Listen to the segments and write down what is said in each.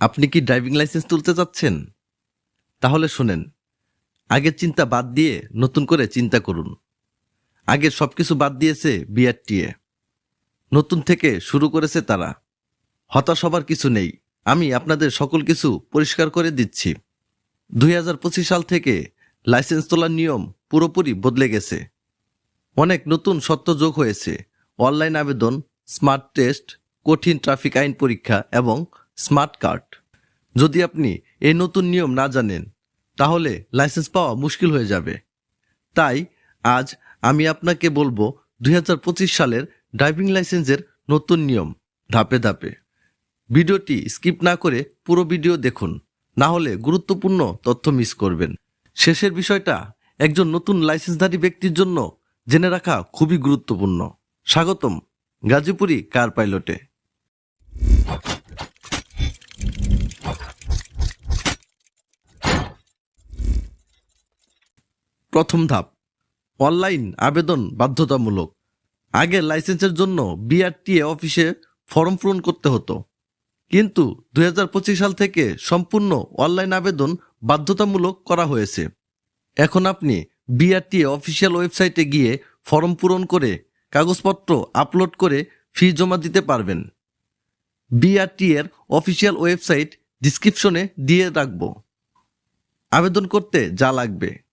আপনি কি driving licence তুলতে চাচ্ছেন? তাহলে শোনেন, আগের চিন্তা বাদ দিয়ে নতুন করে চিন্তা করুন। আগের সব কিছু বাদ দিয়েছে বিআরটিএ নতুন থেকে শুরু করেছে তারা। হতাশ হবার কিছু নেই। আমি আপনাদের সকল কিছু পরিষ্কার করে দিচ্ছি। দুই হাজার পঁচিশ সাল থেকে লাইসেন্স তোলার নিয়ম পুরোপুরি বদলে গেছে। অনেক নতুন সত্য যোগ হয়েছে। অনলাইন আবেদন স্মার্ট টেস্ট কঠিন ট্রাফিক আইন পরীক্ষা এবং স্মার্ট কার্ড। যদি আপনি এই নতুন নিয়ম না জানেন, তাহলে লাইসেন্স পাওয়া মুশকিল হয়ে যাবে। তাই আজ আমি আপনাকে বলব দুই হাজার পঁচিশ সালের ড্রাইভিং লাইসেন্সের নতুন নিয়ম, ধাপে ধাপে। ভিডিওটি স্কিপ না করে পুরো ভিডিও দেখুন, না হলে গুরুত্বপূর্ণ তথ্য মিস করবেন। শেষের বিষয়টা, একজন নতুন লাইসেন্সধারী ব্যক্তির জন্য জেনে রাখা খুবই গুরুত্বপূর্ণ। স্বাগতম গাজীপুরি কার পাইলটে? প্রথম ধাপ। অনলাইন আবেদন বাধ্যতামূলক। আগে লাইসেন্সের জন্য বিআরটিএ অফিসে ফর্ম পূরণ করতে হতো। কিন্তু দু হাজার পঁচিশ সাল থেকে সম্পূর্ণ অনলাইন আবেদন বাধ্যতামূলক করা হয়েছে। এখন আপনি বিআরটিএ অফিসিয়াল ওয়েবসাইটে গিয়ে ফর্ম পূরণ করে কাগজপত্র আপলোড করে ফি জমা দিতে পারবেন। বিআরটি এর অফিসিয়াল ওয়েবসাইট ডিসক্রিপশনে দিয়ে রাখব। আবেদন করতে যা লাগবে।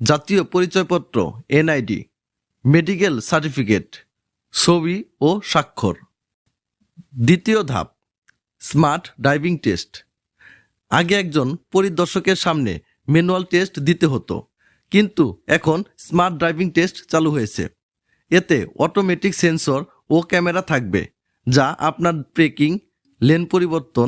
জাতীয় পরিচয়পত্র, এনআইডি, মেডিকেল সার্টিফিকেট, ছবি ও স্বাক্ষর। দ্বিতীয় ধাপ, স্মার্ট ড্রাইভিং টেস্ট। আগে একজন পরিদর্শকের সামনে ম্যানুয়াল টেস্ট দিতে হতো, কিন্তু এখন স্মার্ট ড্রাইভিং টেস্ট চালু হয়েছে। এতে অটোমেটিক সেন্সর ও ক্যামেরা থাকবে, যা আপনার ব্রেকিং, লেন পরিবর্তন